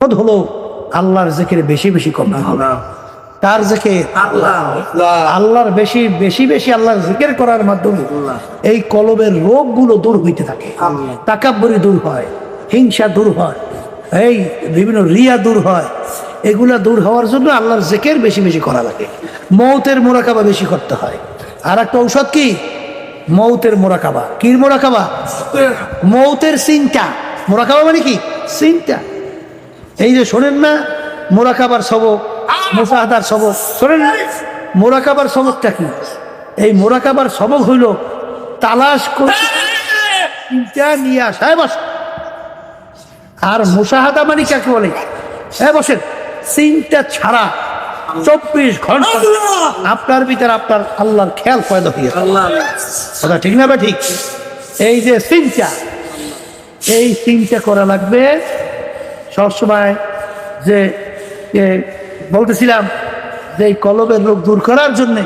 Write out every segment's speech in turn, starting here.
হলো আল্লাহর জেকের বেশি বেশি হবে। তার জেকে আল্লাহ। আল্লাহর বেশি বেশি বেশি আল্লাহর জিকির করার মাধ্যমে এই কলবের রোগগুলো দূর হইতে থাকে। তাকাব্বরি দূর হয় হিংসা দূর হয় এই বিভিন্ন রিয়া দূর হয়। এগুলা দূর হওয়ার জন্য আল্লাহর জেকের বেশি বেশি করা লাগে। মৌতের মোরাকাবা বেশি করতে হয়। আর একটা ঔষধ কি? মৌতের মোরাকাবা। কির মোরাকাবা? মৌতের। চিন্তা মোরাকাবা মানে কি? চিন্তা এই যে শোনেন না মোরাকাবার সবক মুসাহাদার সবক শোনেন না মোরাকাবার সবকটা কি? এই মোরাকাবার সবক হইল তালাশ করে চিন্তা নিয়ে আসায় বস। আর মুসাহাদা মানে কাকে বলে? হ্যাঁ বসেন। চিন্তা ছাড়া চব্বিশ ঘণ্টা আপনার ভিতরে আপনার আল্লাহর খেয়াল পয়দা হয়ে। কথা ঠিক না বা ঠিক? এই যে চিন্তা এই চিন্তা করা লাগবে সবসময় যে বলতেছিলাম যে এই কলবের রোগ দূর করার জন্যে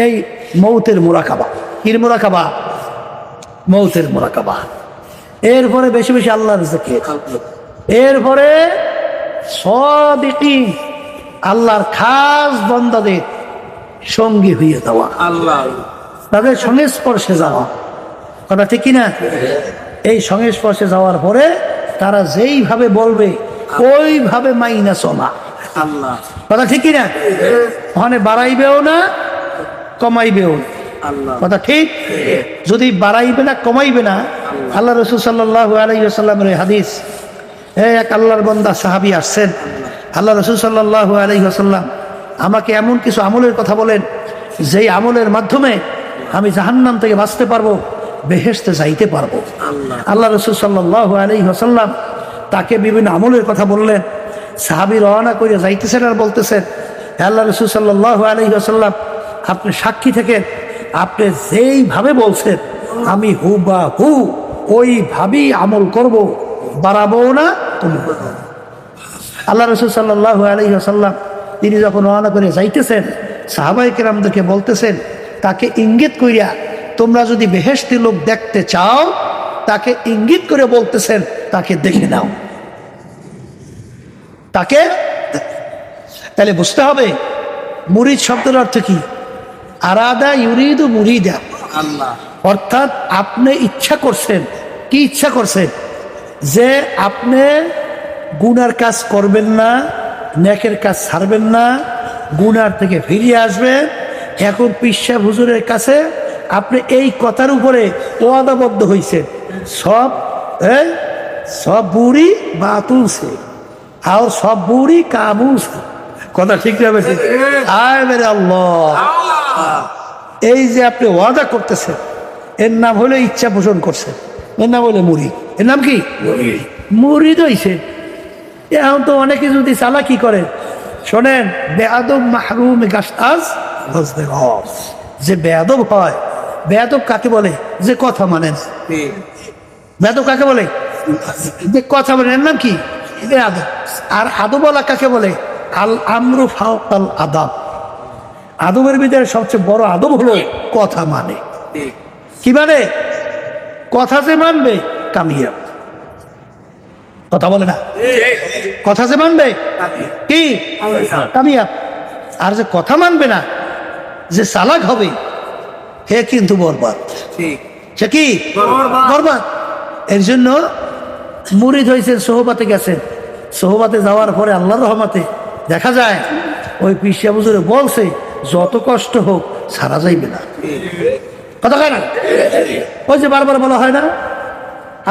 এই মৌতের মোরাকাবা। কির মোরাকাবা? মৌতের মোরাকাবা। এরপরে বেশি বেশি আল্লাহর জিকির। এরপরে সদিকি আল্লাহর খাস বন্দাদের সঙ্গী হয়ে দেওয়া আল্লাহ। তাদের সংস্পর্শে যাওয়া। কথা ঠিক কিনা? এই সংস্পর্শে যাওয়ার পরে তারা যেইভাবে বলবে ওইভাবে মাইনা চলা কথা ঠিক কিনা? ওখানে বাড়াইবেও না কমাইবেও না। কথা ঠিক? যদি বাড়াইবে না কমাইবে না। আল্লাহ। রসুল সাল্লাহ আলাইসাল্লামের হাদিস এক আল্লাহর বন্দা সাহাবি আসছেন। আল্লাহ। রসুল সাল্লাহ আলাইসাল্লাম আমাকে এমন কিছু আমলের কথা বলেন যেই আমলের মাধ্যমে আমি জাহান্নাম থেকে বাঁচতে পারব। বেহেস্তে যাইতে পারব আল্লাহ রসুল সাল্লাহ আলী হাসাল্লাম তাকে বিভিন্ন আমলের কথা বললেন সাহাবি রওনা করে যাইতেছেন আর বলতেছেন, "হে আল্লাহ রসুল সাল্লাহ আলী হাসাল্লাম আপনি সাক্ষী থেকে আপনি যেইভাবে বলছেন, আমি হু বা হু ওইভাবেই আমল করব, বাড়াবো না কমবো। আল্লাহ রসুল সাল্লাহ আলী আসাল্লাম তিনি যখন রওনা করে যাইতেছেন সাহাবাই কেরামদেরকে বলতেছেন, তাকে ইঙ্গিত করিয়া তোমরা যদি বেহেস্তি লোক দেখতে চাও তাকে ইঙ্গিত করে বলতেছেন তাকে দেখে নাও। তাকে তাহলে বুঝতে হবে মুরিদ শব্দের অর্থ কি? আরাদা ইউরিদ মুরিদা। আল্লাহ। অর্থাৎ আপনি ইচ্ছা করছেন কি ইচ্ছা করছেন? যে আপনি গুনার কাজ করবেন না নেকের কাজ ছাড়বেন না গুনার থেকে ফিরিয়ে আসবেন এখন পিসা হুজুরের কাছে আপনি এই কথার উপরে ওয়াদাবদ্ধ হয়েছেন সব হ্যাঁ সব বুড়ি বাতুলছে আর সব বুড়ি কাবুছে কথা ঠিক যাবে আয় মেরে আল্লাহ। এই যে আপনি ওয়াদা করতেছেন এর নাম হলো ইচ্ছা পোষণ করছে। এর নাম হলো মুড়ি। এর নাম কি? মুড়ি। দইছে এখন তো অনেকে যদি চালাকি করে শোনেন বেয়াদব মাহরুম গাছাস যে বেয়াদব হয় বেয়াদব কাকে বলে? যে কথা মানেন বেয়াদব কাকে বলে? যে কথা এর নাম কি? আর আদবলা কাকে বলে? আল আমরু ফাওকাল আদাব। আদবের ভিতরে সবচেয়ে বড় আদব হলো কথা মানে। কি মানে? কথা যে মানবে কামিয়া কথা বলে না? কথা যে মানবে কি? কামিয়া আর যে কথা মানবে না যে চালাক হবে হে কিন্তু বরবাদ। সে কি? বরবাদ। এর জন্য মুরিদ হয়েছেন সোহবাতে গেছেন সোহবাতে যাওয়ার পরে আল্লাহ রহমাতে দেখা যায় ওই পিসা বুজুরে বলছে যত কষ্ট হোক সারা যাইবে না। কথা কয় না? ওই যে বারবার বলা হয় না?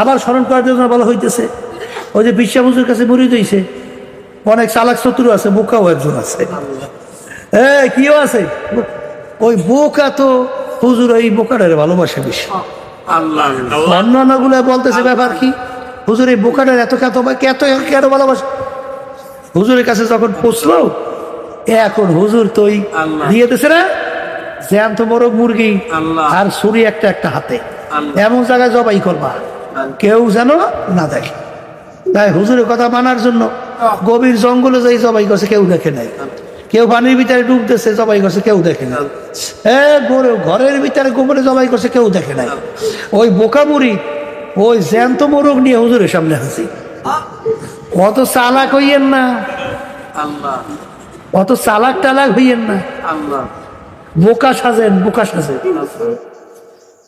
আবার স্মরণ করার জন্য বলা হইতেছে। ওই যে পিসা বুজুর কাছে মুরিদ হইছে। অনেক চালাক শত্রু আছে বোকাও একজন আছে। এ কিও আছে? ওই বোকা তো হুজুর ওই বোকাটার ভালোবাসে বেশি। আল্লাহ। অন্যান্যগুলো বলতেছে ব্যাপার কি? হুজুর এই বোকাটার এত কত এত কেন ভালোবাসে? হুজুরের কাছে যখন পৌঁছলো এখন হুজুর তো ওই আল্লাহ। দিয়ে দিছে না? জ্যান্ত বড় মুরগি আর ছুরি একটা একটা হাতে। এমন জায়গায় জবাই করবা। কেউ যেন না দেখে। তাই হুজুরের কথা মানার জন্য গভীর জঙ্গলে যাই জবাই করছে কেউ দেখে নাই। কেউ পানির ভিতরে ডুবতেছে জবাই করছে কেউ দেখে না এ গরু- ঘরের ভিতরে গোবরে জবাই করছে কেউ দেখে নাই। ওই বোকা মুড়ি ওই জ্যান্ত মোরগ নিয়ে হুজুরের সামনে হাসি। অত চালাক হইয়েন না। অত চালাক টালাক হইয়েন না। আল্লাহ। বোকা সাজেন বোকা সাজেন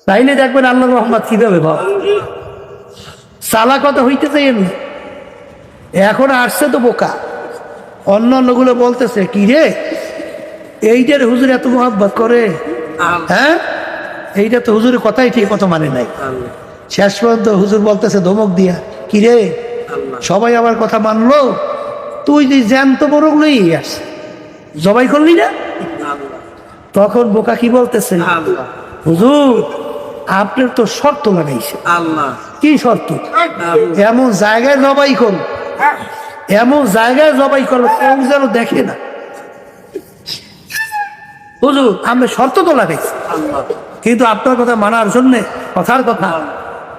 তাইলে দেখবেন আল্লাহ রহমত কীভাবে ভাব। চালাক কত হইতে চাইেন এখন আসছে তো বোকা। অন্য অন্যগুলো বলতেছে কি রে? এইটার হুজুর এত মহাব্বত করে? হ্যাঁ? এইটা তো হুজুরের কথাই ঠিক মতো মানে নাই। শেষ পর্যন্ত হুজুর বলতেছে ধমক দিয়া। কি রে? সবাই আমার কথা মানলো। তুই যে জ্যান্ত বরং লই আস। জবাই করলি না? তখন বোকা কি বলতেছে? হুজুর আপনার তো শর্ত লাগাইছে কি শর্ত? এমন জায়গায় জবাই করো। এমন জায়গায় জবাই করো কেউ যেন দেখে না। হুজুর আমি শর্ত তো লাগাইছি। কিন্তু আপনার কথা মানার জন্য কথার কথা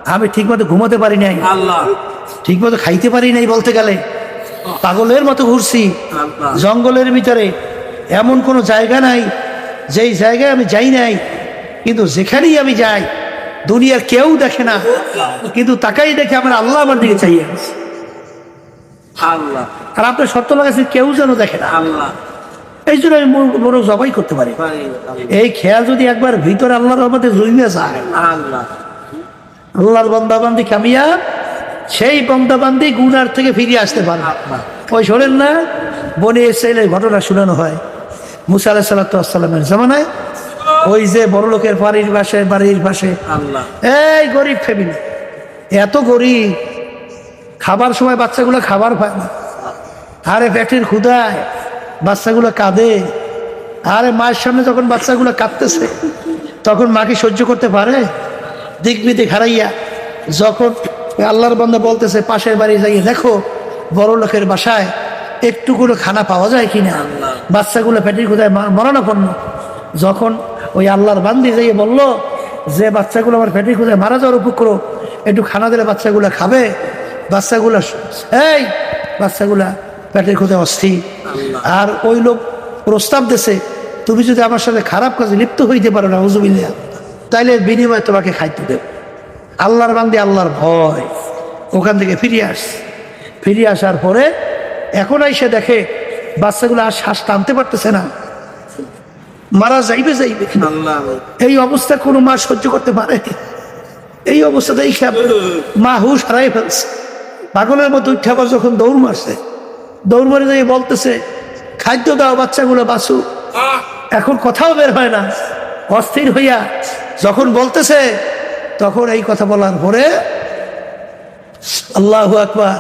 আমি ঠিকমতো ঘুমাতে পারি নাই। আল্লাহ। ঠিকমতো খাইতে পারি নাই বলতে গেলে। পাগলের মতো ঘুরছি। জঙ্গলের ভিতরে এমন কোনো জায়গা নাই যেই জায়গায় আমি যাই নাই। কিন্তু যেখানেই আমি যাই দুনিয়ার কেউ দেখে না। কিন্তু তাকাই দেখে আমার আল্লাহ আমার দিকে চাইয়ে। আল্লাহ। আর আপনার শর্ত লাগাচ্ছে কেউ যেন দেখে না। আল্লাহ। এই জন্য আমি মোর- মোরগ জবাই করতে পারি। এই খেয়াল যদি একবার ভিতরে আল্লাহর রহমতে জুইমে যায়। আল্লাহ। আল্লাহর বন্দাবান্দি কামিয়া সেই বন্দাবান্দি গুনার থেকে ফিরে আসতে পারে। ওই শোনেন না বনে এসে ঘটনা শোনানো হয়। মুসা আলাহ সাল্লামের জামানায়। ওই যে বড় লোকের বাড়ির পাশে বাড়ির পাশে। আল্লাহ। এই গরিব ফ্যামিলি এত গরিব। খাবার সময় বাচ্চাগুলো খাবার পায় না। আরে পেটের ক্ষুদায় বাচ্চাগুলো কাঁদে। আরে মায়ের সামনে যখন বাচ্চাগুলো কাঁদতেছে, তখন মাকে সহ্য করতে পারে? দিক বিদিক হারাইয়া যখন আল্লাহর বন্ধা বলতেছে, পাশের বাড়ি যাইয়ে দেখো, বড় লোকের বাসায় করে খানা পাওয়া যায় কিনা? বাচ্চাগুলো পেটের ক্ষুদায় মরণাপন্ন। যখন ওই আল্লাহর বান্দি যাইয়ে বলল, যে বাচ্চাগুলো আমার পেটের ক্ষুদায় মারা যাওয়ার উপক্র একটু খানা দিলে বাচ্চাগুলো খাবে? বাচ্চাগুলো এই বাচ্চাগুলা পেটের ক্ষুদায় অস্থির। আর ওই লোক প্রস্তাব দিছে তুমি যদি আমার সাথে খারাপ কাজে লিপ্ত হইতে পারো না হুজুবিল্লা তাইলে বিনিময়ে তোমাকে খাইতে দেব। আল্লাহর বান্দি আল্লাহর ভয়। ওখান থেকে ফিরে আস ফিরে আসার পরে এখন এসে দেখে বাচ্চাগুলো আর শ্বাস টানতে পারতেছে না। মারা যাইবে যাইবে আল্লাহ। এই অবস্থা কোনো মা সহ্য করতে পারে। এই অবস্থাতেই মা হুশ হারাই ফেলছে। পাগলের মতো উঠে আবার যখন দৌড় মারছে, দৌড় মারে যাই বলতেছে, খাদ্য দাও, বাচ্চাগুলো বাসু এখন কথাও বের হয় না। অস্থির হইয়া যখন বলতেছে, তখন এই কথা বলার পরে আল্লাহ আকবার,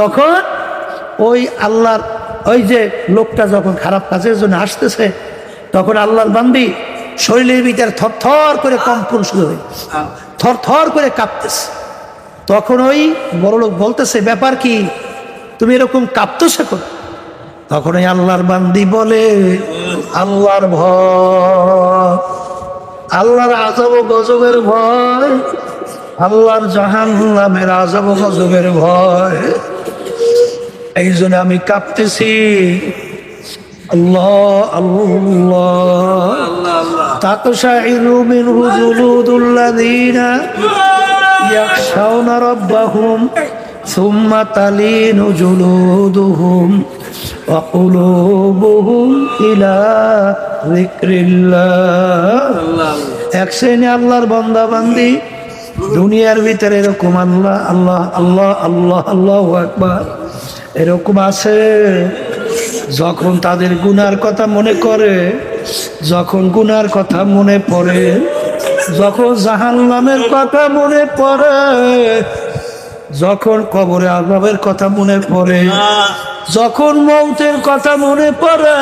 তখন ওই আল্লাহর, ওই যে লোকটা যখন খারাপ কাজের জন্য আসতেছে, তখন আল্লাহর বান্দি শরীরের ভিতরে থর থর করে কম্পন শুরু হয়ে থর থর করে কাঁপতেছে। তখন ওই বড়লোক বলতেছে ব্যাপার কি? তুমি এরকম কাঁপতো শেখো তখন ওই আল্লাহর বান্দি বলে আল্লাহর ভয় আল্লাহর আজব গজবের ভয় আল্লাহর জাহান্নামের আজব গজবের ভয়। এই জন্য আমি কাঁপতেছি। আল্লাহ আল্লাহ। তাকশাইরু মিনহু জুলুদুল্লাযীনা يخشون ربهم ثم تلين جلودهم وقلوبهم إلى ذكر الله আল্লাহ এক শ্রেণী আল্লাহর বন্দা বান্দি দুনিয়ার ভিতরে এরকম আল্লাহ আল্লাহ আল্লাহ আল্লাহ আল্লাহ একবার এরকম আছে যখন তাদের গুনার কথা মনে করে যখন গুনার কথা মনে পড়ে যখন জাহান নামের কথা মনে পড়ে, যখন কবরে আজাবের কথা মনে পড়ে, যখন মৌতের কথা মনে পড়ে,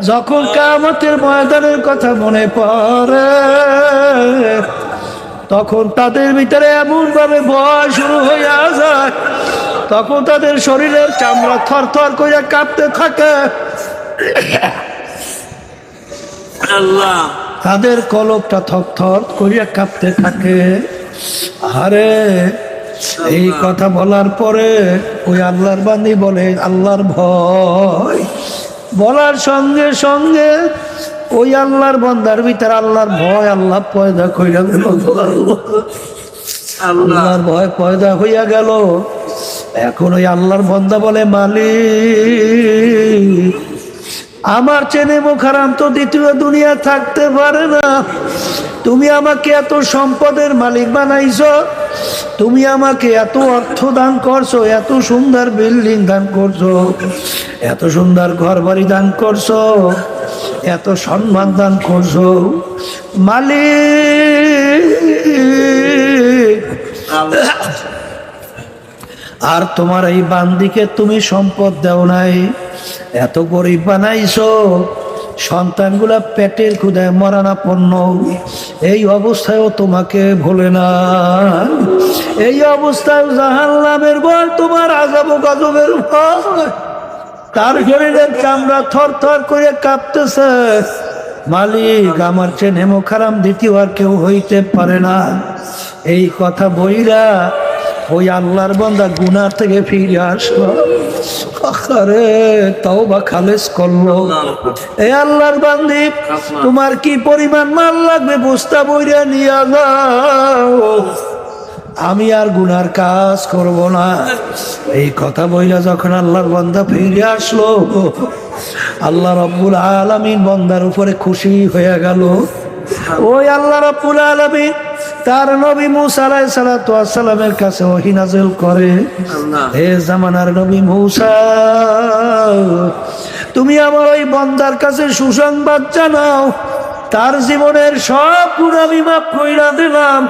যখন কামতের ময়দানের কথা মনে পড়ে, তখন তাদের ভিতরে এমন ভাবে ভয় শুরু হয়ে যায়। তখন তাদের শরীরের চামড়া থর থর করে কাঁপতে থাকে। আল্লাহ। তাদের কলকটা থর থর করিয়া কাঁপতে থাকে। আরে, এই কথা বলার পরে ওই আল্লাহর বান্দি বলে, আল্লাহর ভয়। বলার সঙ্গে সঙ্গে ওই আল্লাহর বন্দার ভিতরে আল্লাহর ভয়, আল্লাহ পয়দা কইরা গেল। আল্লাহর ভয় পয়দা হইয়া গেল। এখন ওই আল্লাহর বন্দা বলে, মালিক আমার চেনে মুখারাম তো দ্বিতীয় দুনিয়া থাকতে পারে না। তুমি আমাকে এত সম্পদের মালিক বানাইছো তুমি আমাকে এত অর্থ দান করছ এত সুন্দর বিল্ডিং দান করছ এত সুন্দর ঘর বাড়ি দান করছ এত সম্মান দান করছ। মালিক! আর তোমার এই বান্দিকে তুমি সম্পদ দেও নাই। এত গরিব বানাইছো। সন্তানগুলা পেটের ক্ষুদায় মরানা পণ্য এই অবস্থায়ও তোমাকে ভোলে না। এই অবস্থায় জাহান জাহান্নামের বল তোমার আজাবো গজবের ভয়। তার শরীরের চামড়া থর থর করে কাঁপতেছে। মালিক, আমার চেয়ে নেমো খারাম দ্বিতীয় আর কেউ হইতে পারে না। এই কথা বইরা ওই আল্লাহর বন্দা গুনা থেকে ফিরে আসলো। আরে তাও বা খালেস করল। এই আল্লাহর বান্দি, তোমার কি পরিমাণ মাল লাগবে বস্তা বইরা নিয়ে যাও। আমি আর গুনার কাজ করব না। এই কথা বইলা যখন আল্লাহর বন্দা ফিরে আসলো, আল্লাহ রব্বুল আলামিন বন্দার উপরে খুশি হয়ে গেল। ওই আল্লাহ রব্বুল আলামিন তার নবী মুসা আলাইহিস সালাতু ওয়াস সালামের কাছে ওহী নাযিল করে। হে জামানার নবী মুসা তুমি আমার ওই বন্দার কাছে সুসংবাদ জানাও। তার জীবনের সব গুণ আমি মাফ কইরা দিলাম।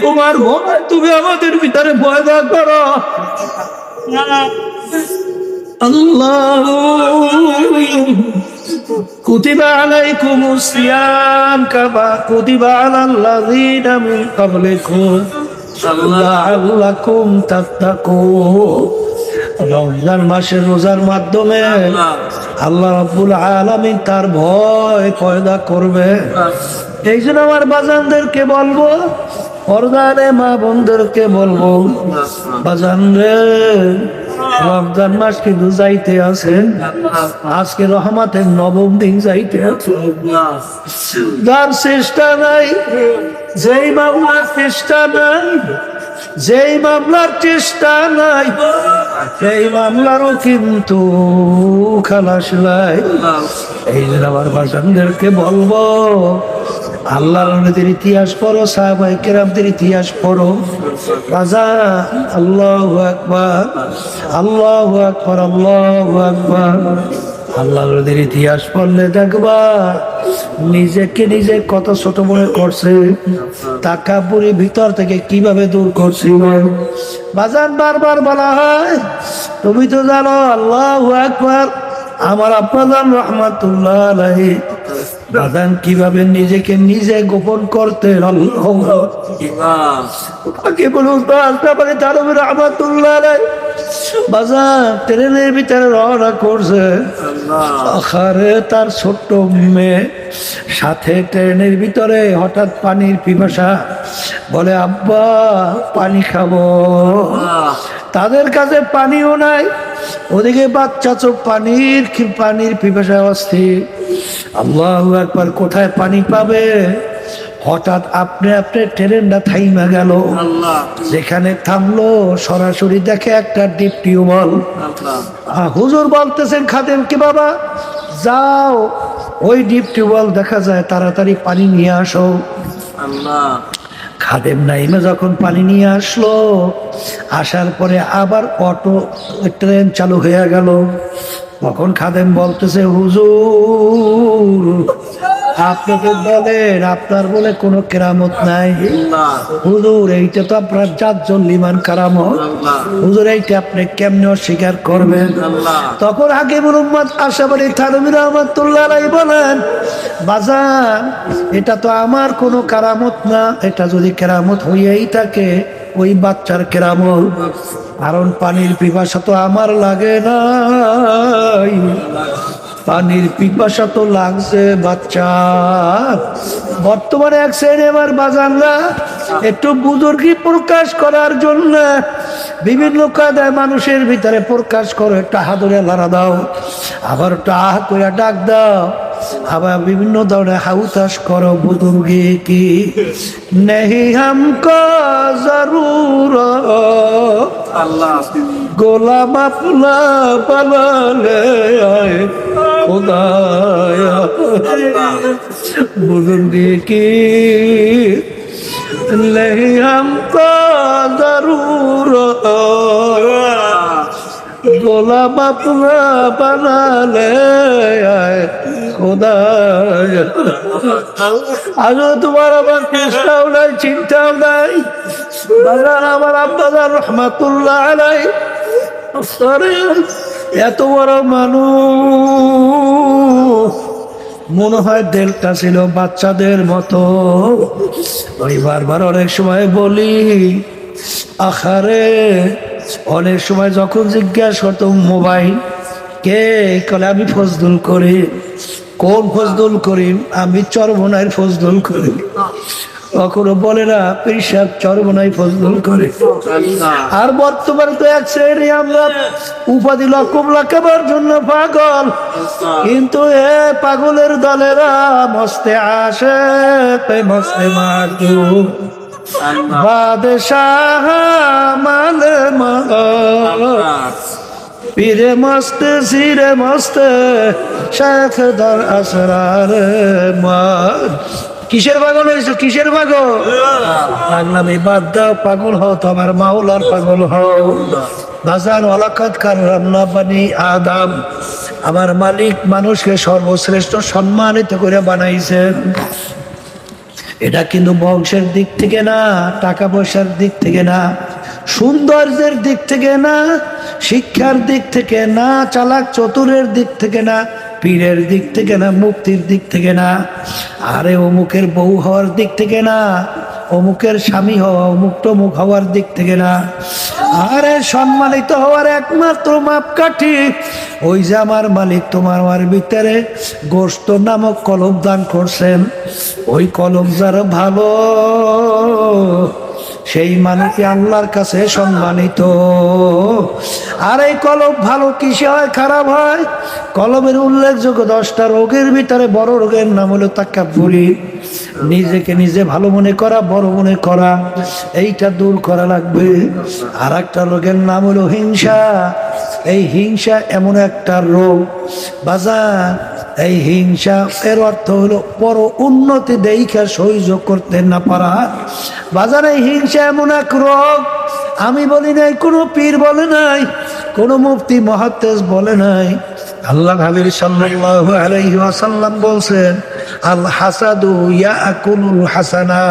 তোমার ভয় তুমি আমাদের ভিতরে ভয় করো আল্লাহ كتب عليكم الصيام كما كتب على الذين من قبلكم لعلكم تتقون রমজান মাসের রোজার মাধ্যমে আল্লাহ রাব্বুল আলামিন তার ভয় পয়দা করবে এই জন্য আমার বাজানদেরকে বলবো পর্দারে মা বোনদেরকে বলবো বাজান রে রমজান মাস কিন্তু যাইতে আছেন। আজকে রহমাতের নবম দিন যাইতে আছে যার চেষ্টা নাই, যেই মামলার চেষ্টা নাই, যেই মামলার চেষ্টা নাই সেই মামলারও কিন্তু খালাস নাই। এই জন্য আমার বাসানদেরকে বলব আল্লাহর নদীর ইতিহাস পড়ো সাহাবাই কেরামদের ইতিহাস পড়ো। রাজা আল্লাহ আকবার আল্লাহ আকবার আল্লাহ আকবার। আল্লাহ নদীর ইতিহাস পড়লে দেখবা, নিজেকে নিজে কত ছোট মনে করছে তাকাপুরি ভিতর থেকে কীভাবে দূর করছি বাজান বারবার বলা হয়, তুমি তো জানো, আল্লাহ আকবার। আমার আপনার রহমাতুল্লাহ বাদান কীভাবে নিজেকে নিজে গোপন করতে আগে বলুন তারপরে তার উপরে রহমাতুল্লাহ আলাই বাজার ট্রেনের ভিতরে রওনা করছে। আখারে তার ছোট্ট মেয়ে সাথে ট্রেনের ভিতরে হঠাৎ পানির পিপাসা বলে আব্বা পানি খাব। তাদের কাছে পানিও নাই। ওদিকে বাচ্চা চোখ পানির পানির পিপাসায় অস্থির আল্লাহ একবার কোথায় পানি পাবে? হঠাৎ আপনি আপনি ট্রেনটা থাইমা গেল। যেখানে থামলো সরাসরি দেখে একটা ডিপ টিউবওয়েল। হুজুর বলতেছেন খাদেম কি বাবা? যাও। ওই ডিপ টিউবওয়েল দেখা যায় তাড়াতাড়ি পানি নিয়ে আসো। খাদেম নাইমে যখন পানি নিয়ে আসলো, আসার পরে আবার অটো, ট্রেন চালু হয়ে গেল। তখন খাদেম বলতেছে, হুজুর আপনাকে বলেন আপনার বলে কোনো কেরামত নাই। হুজুর, এইটা তো আপনার চারজন লিমান কারামত। হুজুর, এইটা আপনি কেমনে অস্বীকার করবেন? তখন আগে মোহাম্মদ আশাবাড়ি থানবির রহমতুল্লাহ বলেন, বাজান, এটা তো আমার কোনো কারামত না। এটা যদি কেরামত হইয়াই থাকে, ওই বাচ্চার কেরামত। কারণ পানির পিপাসা তো আমার লাগে নাই। পানির পিপাসা তো লাগছে, বাচ্চা। বর্তমানে এক সাইড এবার বাজার বাজানরা একটু বুজুর্গি প্রকাশ করার জন্য বিভিন্ন কায়দায় মানুষের ভিতরে প্রকাশ করো, একটা হাতুরে লড়া দাও, আবার একটা করে ডাক দাও। আবার বিভিন্ন ধরনের হাউতাস করো বুজুর্গে কি নেহি হামকো জরুর। গোলাম আপনা পালালে খোদায়। বুজুর্গে কি নেহি হামকো জরুর। গোলাম আপনা বানালে আয় খোদা আজও তোমার আমার চেষ্টাও নাই, চিন্তাও নাই। বাজার আমার আব্বাজার রহমাতুল্লাহ আলাই এত বড় মানুষ। মনে হয় দেলটা ছিল বাচ্চাদের মতো। ওই বারবার অনেক সময় বলি আখারে অনেক সময় যখন জিজ্ঞাসা করতো মোবাইল, কে কলে আমি ফজদুল করি কোন ফজদুল করিম? আমি চরমনাইয়ের ফজদুল করি কখনো বলে না পেশাব চরমনাই ফজদুল করে আর বর্তমানে তো এক শ্রেণি আমরা উপাধি লক্ষম লাখাবার জন্য পাগল। কিন্তু এ পাগলের দলেরা মস্তে আসে মস্তে মারু বাদশাহ মালে পীরে মস্তে সিরে মস্তে শেখ দর আসরার মা কিসের পাগল হয়েছে? কিসের পাগল? পাগলামি বাদ দাও পাগল হও তো আমার মাওলার পাগল হও। বাজার ওলাকাত কার রান্না বানি আদাম। আমার মালিক মানুষকে সর্বশ্রেষ্ঠ সম্মানিত করে বানাইছেন। এটা কিন্তু বংশের দিক থেকে না, টাকা পয়সার দিক থেকে না, সৌন্দর্যের দিক থেকে না, শিক্ষার দিক থেকে না, চালাক চতুরের দিক থেকে না, পীরের দিক থেকে না, মুক্তির দিক থেকে না, আরে অমুকের বউ হওয়ার দিক থেকে না অমুকের স্বামী হওয়া, অমুক টমুক হওয়ার দিক থেকে না। আরে সম্মানিত হওয়ার একমাত্র মাপকাঠি, ওই যে আমার মালিক তোমার আমার ভিতরে গোস্ত নামক কলম দান করছেন। ওই কলম যারা ভালো সেই মানুষই আল্লাহর কাছে সম্মানিত? আর এই কলম ভালো কিসে হয়, খারাপ হয়? কলমের উল্লেখযোগ্য দশটা রোগের ভিতরে বড় রোগের নাম হলো তাকাব্বুরি। নিজেকে নিজে ভালো মনে করা, বড় মনে করা, এইটা দূর করা লাগবে। আর একটা রোগের নাম হলো হিংসা। এই হিংসা এমন একটা রোগ, বাজার এই হিংসা এর অর্থ হলো বড় উন্নতি দেখা সহ্য করতে না পারা। বাজারে হিংসা এমন এক রোগ, আমি বলি নাই, কোনো পীর বলে নাই, কোনো মুফতি মহাত্তেজ বলে নাই। আল্লাহ আলাইহি ওয়াসাল্লাম বলছেন আল হাসাদু ইয়াকুলুল হাসানা।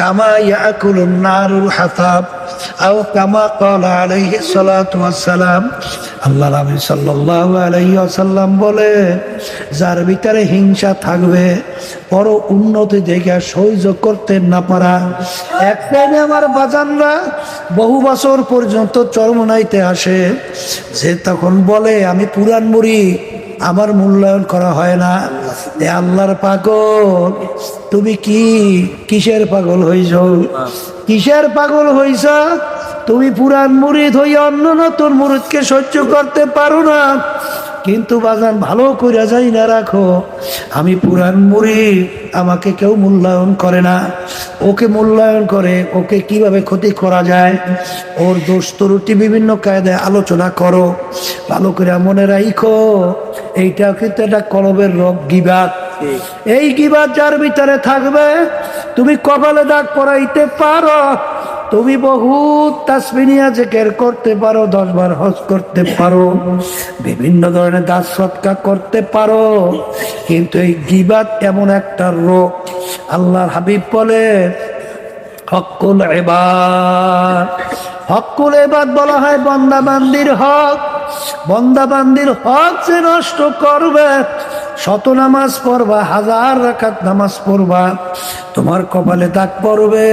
কামা ইয়াকুলুন নারুল হাতাব আও কামা ক্বালা আলাইহি সালাতু ওয়াসসালাম। আল্লাহ নবী সাল্লাল্লাহু আলাইহি ওয়াসাল্লাম বলে, যার ভিতরে হিংসা থাকবে, বড় উন্নতি দেখে সহ্য করতে না পারা। এক টাইমে আমার বাজানরা বহু বছর পর্যন্ত চরমনাইতে আসে, যে তখন বলে, আমি পুরান মুড়ি। আমার মূল্যায়ন করা হয় না। আল্লাহর পাগল। তুমি কি কিসের পাগল হইছ? কিসের পাগল হইছ? তুমি পুরান মুরিদ হই অন্য নতুন মুরিদকে সহ্য করতে পারো না। কিন্তু বাজান ভালো করে যাই না রাখো। আমি পুরান মুড়ি আমাকে কেউ মূল্যায়ন করে না। ওকে মূল্যায়ন করে, ওকে কীভাবে ক্ষতি করা যায়? ওর দোষ ত্রুটি বিভিন্ন কায়দায় আলোচনা করো। ভালো করে মনে রাখো এইটা কিন্তু একটা কলবের রোগ, গিবাদ। এই গিবাদ যার ভিতরে থাকবে, তুমি কপালে দাগ পড়াইতে পারো। তুমি বহুত তাসমিনিয়া জেকের করতে পারো দশ বার হজ করতে পারো, বিভিন্ন ধরনের দাস সৎকা করতে পারো, কিন্তু এই গিবাদ এমন একটা রোগ, আল্লাহর হাবিব বলে, হকুল এবার হকুল এবাদ বলা হয় বন্দাবান্দির হক। বন্দাবান্দির হক যে নষ্ট করবে শত নামাজ পড়বা, হাজার রাকাত নামাজ পড়বা, তোমার কপালে দাগ পড়বে।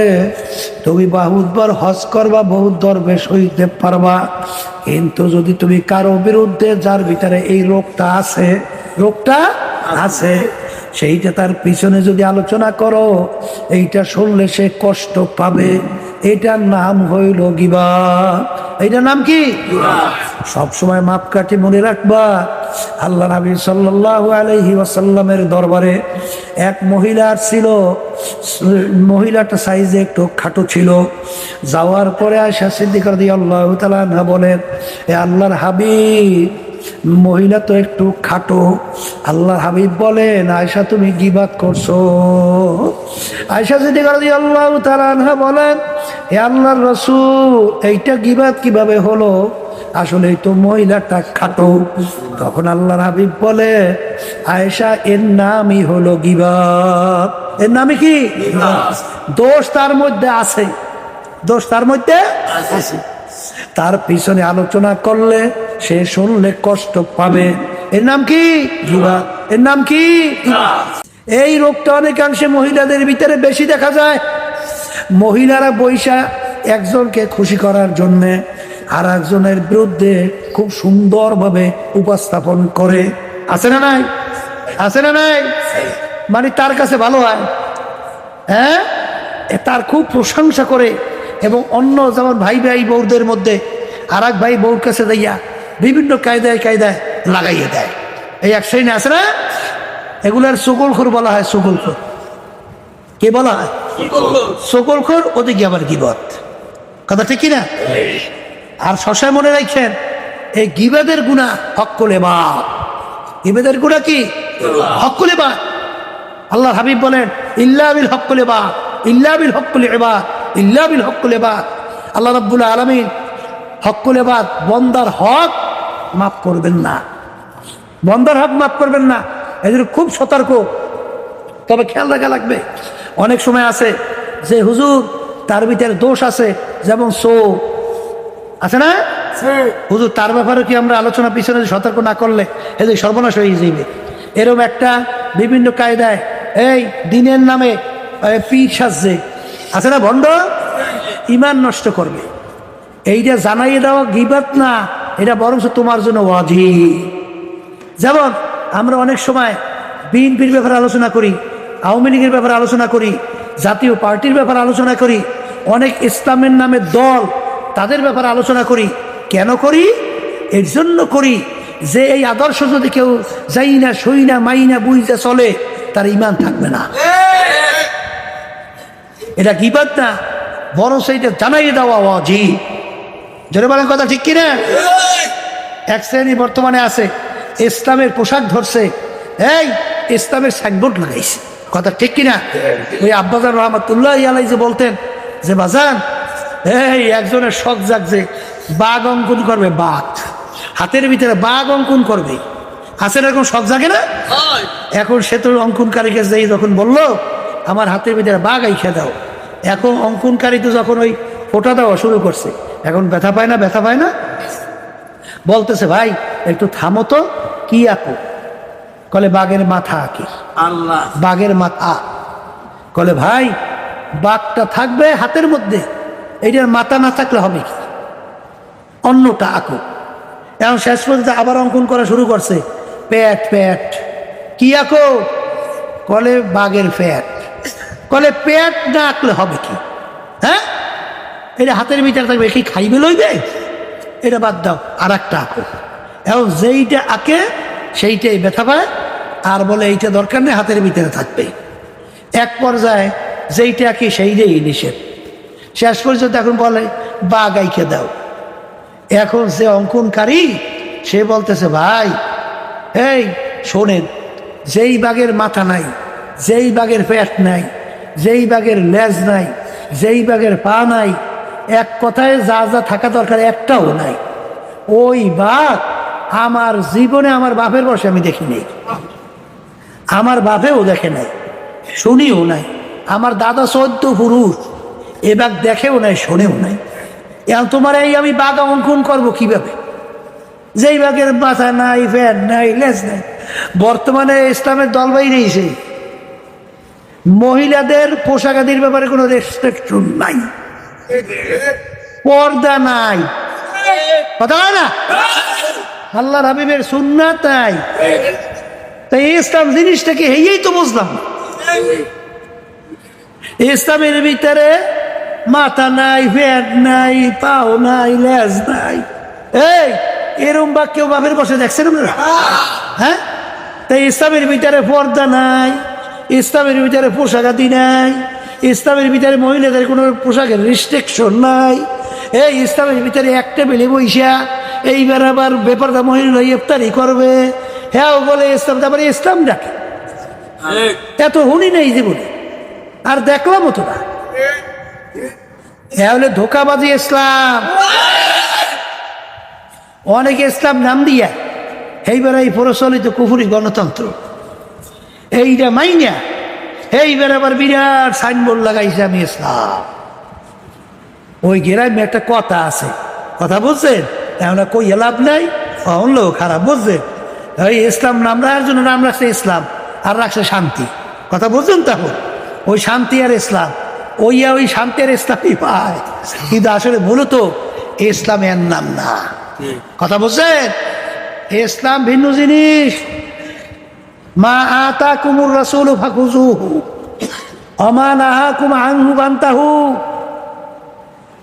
তুমি বহুতবার হজ করবা, বহুত দরবেশ হইতে পারবা। কিন্তু যদি তুমি কারও বিরুদ্ধে, যার ভিতরে এই রোগটা আছে রোগটা আছে, সেইটা তার পিছনে যদি আলোচনা করো, এইটা শুনলে সে কষ্ট পাবে। এটার নাম হইল গিবা। এটার নাম কি? সব সময় মাপ কাটি মনে রাখবা। আল্লাহ নবী সাল্লাল্লাহু আলাইহি ওয়াসাল্লামের দরবারে এক মহিলা ছিল মহিলাটা সাইজে একটু খাটো ছিল। যাওয়ার পরে আয়সা সিদ্দিকার দিয়ে আল্লাহ তালা বলেন এ আল্লাহর হাবিব মহিলা তো একটু খাটো। আল্লাহ হাবিব বলেন আয়সা তুমি গিবাদ করছ? আয়সা দিয়ে আল্লাহ তালা বলেন এ আল্লাহর রসুল এইটা গিবাদ কীভাবে হলো? আসলে এই তো মহিলাটা খাটো। তখন আল্লাহর হাবিব বলে আয়েশা এর নামই হলো গিবাদ এর নামে কি? দোষ তার মধ্যে আছে। দোষ তার মধ্যে আছে। তার পিছনে আলোচনা করলে সে শুনলে কষ্ট পাবে। এর নাম কি? এর নাম কি? এই রোগটা অনেকাংশে মহিলাদের ভিতরে বেশি দেখা যায়। মহিলারা বৈশা একজনকে খুশি করার জন্যে আর একজনের বিরুদ্ধে খুব সুন্দরভাবে উপস্থাপন করে। আছে না নাই? আছে না নাই? মানে তার কাছে ভালো হয়। হ্যাঁ? তার খুব প্রশংসা করে। এবং অন্য যেমন ভাই ভাই বউদের মধ্যে আর এক ভাই বউর কাছে যাইয়া বিভিন্ন কায়দায় কায়দায় লাগাইয়ে দেয়। এই এক শ্রেণি আছে না? এগুলার সুগলখোর বলা হয় সুগলখোর। কে বলা হয়? সকলখোর ওদিকে আবার গিবত। কথা ঠিক কিনা? আর শশায় মনে রাখছেন এই গিবাদের গুণা হকলে বা। গিবাদের গুণা কি? হকলে বা। আল্লাহ হাবিব বলেন ইল্লা বিল হকলে বা ইল্লা বিল হকলে এবা ইল্লা বিল হকলে বা আল্লাহ রব্বুল আলমিন হকলে বা বন্দার হক মাফ করবেন না। বন্দার হক মাফ করবেন না। এদের খুব সতর্ক। তবে খেয়াল রাখা লাগবে। অনেক সময় আছে যে হুজুর তার ভিতরে দোষ আছে যেমন সো। আছে না? হুজুর তার ব্যাপারে কি আমরা আলোচনা পিছনে সতর্ক না করলে এই যে সর্বনাশ হয়ে যাইবে। এরকম একটা বিভিন্ন কায়দায় এই দিনের নামে পীর সাজছে। আছে না ভণ্ড ইমান নষ্ট করবে। এইটা জানাইয়ে দেওয়া গিবাত না, এটা বরং তোমার জন্য অধি যেমন, আমরা অনেক সময় বিএনপির ব্যাপারে আলোচনা করি, আওয়ামী লীগের ব্যাপারে আলোচনা করি, জাতীয় পার্টির ব্যাপারে আলোচনা করি, অনেক ইসলামের নামে দল তাদের ব্যাপারে আলোচনা করি। কেন করি? এর জন্য করি যে এই আদর্শ যদি কেউ যাই না, সই না, মাই না বুঝতে চলে, তার ইমান থাকবে না। এটা গিবাদ না বড় সেইটা জানাই দেওয়া অজি জোরে বলেন কথা ঠিক কিনা? এক শ্রেণি বর্তমানে আছে ইসলামের পোশাক ধরছে। এই ইসলামের সাইনবোর্ড লাগাইছে। কথা ঠিক কিনা? ওই আব্বাজান রহমতুল্লাহ আলাই যে বলতেন যে বাজান এই একজনের শখ জাগছে বাঘ অঙ্কন করবে বাঘ। হাতের ভিতরে বাঘ অঙ্কন করবে। হাসের এরকম শখ জাগে না? এখন সে তো অঙ্কনকারীকে যাই যখন বলল আমার হাতের ভিতরে বাঘ আইখা দাও। এখন অঙ্কনকারী তো যখন ওই ফোটা দেওয়া শুরু করছে এখন ব্যথা পায় না ব্যথা পায় না? বলতেছে ভাই একটু থামো তো কি আঁকো? কলে বাঘের মাথা আঁকি। আল্লাহ। বাঘের মাথা কলে ভাই বাঘটা থাকবে হাতের মধ্যে এইটার মাথা না থাকলে হবে কি? অন্যটা আঁকো। এখন শেষ পর্যন্ত আবার অঙ্কন করা শুরু করছে প্যাট প্যাট কি আঁকো? কলে বাঘের প্যাট কলে পেট না আঁকলে হবে কি? হ্যাঁ? এটা হাতের ভিতরে থাকবে কি খাইবে লইবে? এটা বাদ দাও আর একটা আঁকো এখন যেইটা আঁকে, সেইটাই ব্যথা পায়, আর বলে এইটা দরকার নেই, হাতের ভিতরে থাকবে। এক পর্যায়ে যেইটা আঁকি, সেইটাই নিষেধ। শেষ পর্যন্ত এখন বলে বা গাইকে দাও। এখন সে অঙ্কনকারী, সে বলতেছে, ভাই, এই শোনেন, যেই বাঘের মাথা নাই, যেই বাঘের পেট নাই যেই বাঘের লেজ নাই, যেই বাঘের পা নাই, এক কথায় যা যা থাকা দরকার একটাও নাই। ওই বাঘ আমার জীবনে আমার বাপের বসে আমি দেখিনি আমার বাপেও দেখে নাই, শুনিও নাই। আমার দাদা চোদ্দ পুরুষ, এ বাঘ দেখেও নাই, শোনেও নাই। তোমার এই আমি বাঘ অঙ্কন করব কীভাবে? যেই বাঘের মাথা নাই, ফ্যান নাই, লেজ নাই। বর্তমানে ইসলামের দল বাইরেছে মহিলাদের পোশাকাদির ব্যাপারে কোনো রেস্ট্রিকশন নাই। পর্দা নাই। কথা হয় না? আল্লাহ হাবিবের সুন্নাত নাই তাই ইসলাম জিনিসটাকে হেয়েই তো বুঝলাম। ইসলামের ভিতরে মাথা নাই পেট নাই, পাও নাই, লেজ নাই। এই, এরম বা কেউ বাপের বসে দেখছেন হ্যাঁ? তাই ইসলামের ভিতরে পর্দা নাই। ইসলামের ভিতরে পোশাক আদি নাই। ইসলামের ভিতরে মহিলাদের কোনো পোশাকের রিস্ট্রিকশন নাই। এই ইসলামের ভিতরে একটা বেলে বইসা এইবার আবার বেপারদা মহিলা ইফতারি করবে। হ্যাঁ ও বলে ইসলাম তারপরে ইসলাম ডাকে। এত হুনি নেই জীবনে। আর দেখলামও তো না। হ্যাঁ হলে ধোকাবাজি ইসলাম। অনেকে ইসলাম নাম দিয়া এইবার এই প্রচলিত কুফুরি গণতন্ত্র। এইটা মাইনা। এইবার আবার বিরাট সাইনবোর্ড লাগাইছে আমি ইসলাম। ওই গ্রামে একটা কথা আছে। কথা বুঝছেন আমরা কই লাভ নাই অহন খারাপ বুঝছেন ওই ইসলাম নাম রাখার জন্য নাম রাখছে ইসলাম আর রাখছে শান্তি। কথা বুঝছেন তখন ওই শান্তি আর ইসলাম। ওই ওই শান্তি আর ইসলামই পায়। কিন্তু আসলে মূলত ইসলাম এর নাম না। কথা বুঝছেন ইসলাম ভিন্ন জিনিস। মা আতা কুমুর রসুল ফাকুজুহু অমা নাহা কুম আংহু বান্তাহু।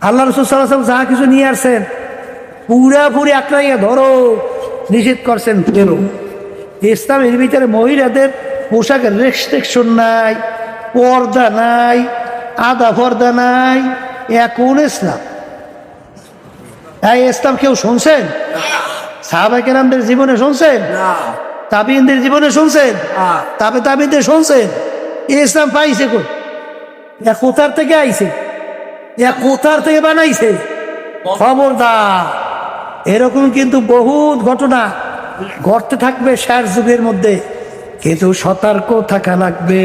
আল্লাহ রসুল সাল্লাহ যাহা কিছু নিয়ে আসছেন পুরাপুরি আঁকড়াইয়া ধরো, নিষেধ করছেন ফেরো ইসলামের ভিতরে মহিলাদের পোশাকের রেস্ট্রিকশন নাই, পর্দা নাই আদা পর্দা নাই, এখন ইসলাম। এই ইসলাম কেউ শুনছেন? সাহাবাকেরামদের জীবনে শুনছেন? তাবিনদের জীবনে শুনছেন? তাবে তাবিনদের শুনছেন? ইসলাম পাইছে কই? এ কোথার থেকে আইছে? এ কোথার থেকে বানাইছে? খবরদার। এরকম কিন্তু বহুত ঘটনা ঘটতে থাকবে শেষ যুগের মধ্যে। কিন্তু সতর্ক থাকা লাগবে।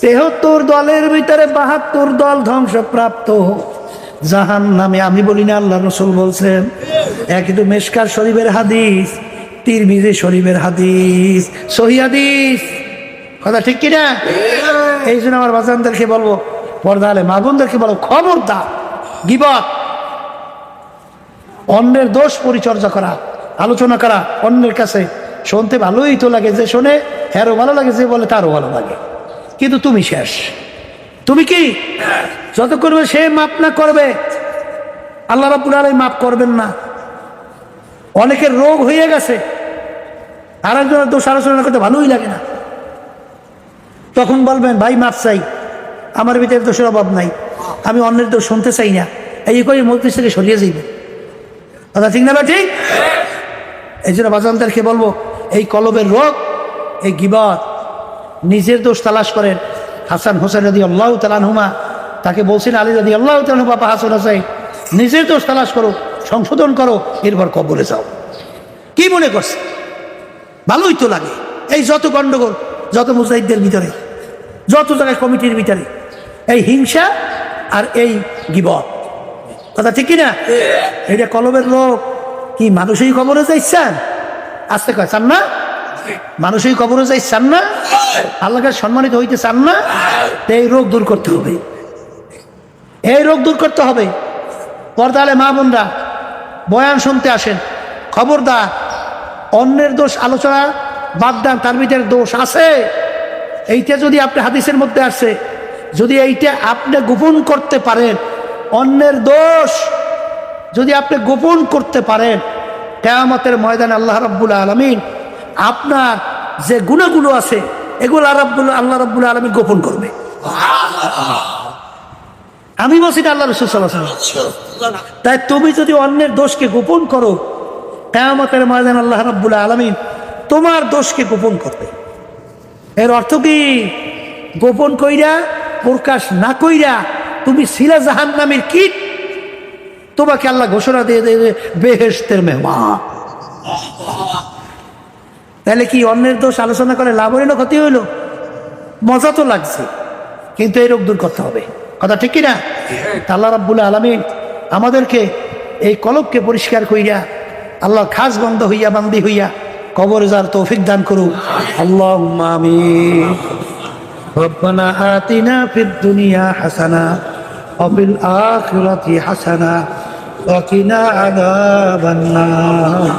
তেহত্তর দলের ভিতরে বাহাত্তর দল ধ্বংসপ্রাপ্ত। জাহান নামে আমি বলি না আল্লাহ রসুল বলছেন। এক কিন্তু মেশকার শরীফের হাদিস। তিরমিজি শরীফের হাদিস সহি হাদিস। কথা ঠিক কিনা? এই জন্য আমার বাজানদেরকে বলব পর্দা হলে মা বোনদেরকে বলো খবরদার গিবত অন্যের দোষ পরিচর্যা করা আলোচনা করা অন্যের কাছে শুনতে ভালোই তো লাগে যে শোনে হ্যারও ভালো লাগে যে বলে তারও ভালো লাগে। কিন্তু তুমি শেষ। তুমি কি? যত করবে সে মাপ না করবে আল্লাহ রাবুল আলাই মাপ করবেন না। অনেকের রোগ হয়ে গেছে আর একজনের দোষ আলোচনা করতে ভালোই লাগে না। তখন বলবেন, ভাই মাপ চাই। আমার ভিতরে দোষের অভাব নাই। আমি অন্যের দোষ শুনতে চাই না। এই করে মজলিস থেকে সরিয়ে যাইবে? কথা ঠিক না ঠিক? এই জন্য বাজানদারকে বলব, এই কলবের রোগ, এই গিবত, নিজের দোষ তালাশ করেন। হাসান হোসেন রদি আল্লাহ তালানহুমা তাকে বলছেন, আলী রদি আল্লাহ তালানহু বাবা হাসান হোসেন নিজের দোষ তালাশ করো, সংশোধন করো, এরপর কবরে যাও। কি মনে করছে ভালোই তো লাগে। এই যত গণ্ডগোল যত মুজাহিদদের ভিতরে, যত জায়গায় কমিটির ভিতরে, এই হিংসা আর এই গিবত। কথা ঠিক কিনা? এটা কলমের লোক। কি, মানুষই কবরে যাইছেন? আসতে কয়, চান না? মানুষই কবরে যাই চান না? আল্লাহকে সম্মানিত হইতে চান না? এই রোগ দূর করতে হবে। এই রোগ দূর করতে হবে। পর্দালে মা বোনরা, বয়ান শুনতে আসেন। খবরদার অন্যের দোষ আলোচনা বাদ দেন তার ভিতরে দোষ আছে। এইটা যদি আপনি হাদিসের মধ্যে আসে যদি এইটা আপনি গোপন করতে পারেন অন্যের দোষ যদি আপনি গোপন করতে পারেন কেয়ামতের ময়দান আল্লাহ রব্বুল আলমিন আপনার যে গুণাগুলো আছে এগুলো রব্বুল আল্লাহ রব্বুল আলমিন গোপন করবে। আমি বলছি না আল্লাহ রসুল তাই তুমি যদি অন্যের দোষকে গোপন করো কেয়ামতের ময়দান আল্লাহ রব্বুল আলমিন তোমার দোষকে গোপন করবে। এর অর্থ কি? গোপন কইরা, প্রকাশ না কইরা তুমি শিলা জাহান নামের কীট, তোমাকে আল্লাহ ঘোষণা দিয়ে দেবে বেহেস্তের মেহমান। তাহলে কি অন্যের দোষ আলোচনা করে লাভ হইল, ক্ষতি হইল? মজা তো লাগছে, কিন্তু এই রোগ দূর করতে হবে। কথা ঠিক কিনা? তা আল্লাহ রাব্বুল আলমিন আমাদেরকে এই কলবকে পরিষ্কার কইরা আল্লাহ খাস বন্ধ হইয়া বান্দি হইয়া কবরে যার তৌফিক দান করুক আল্লাহ আমিন ربنا آتنا في الدنيا حسنة وفي الآخرة حسنة وقنا عذاب النار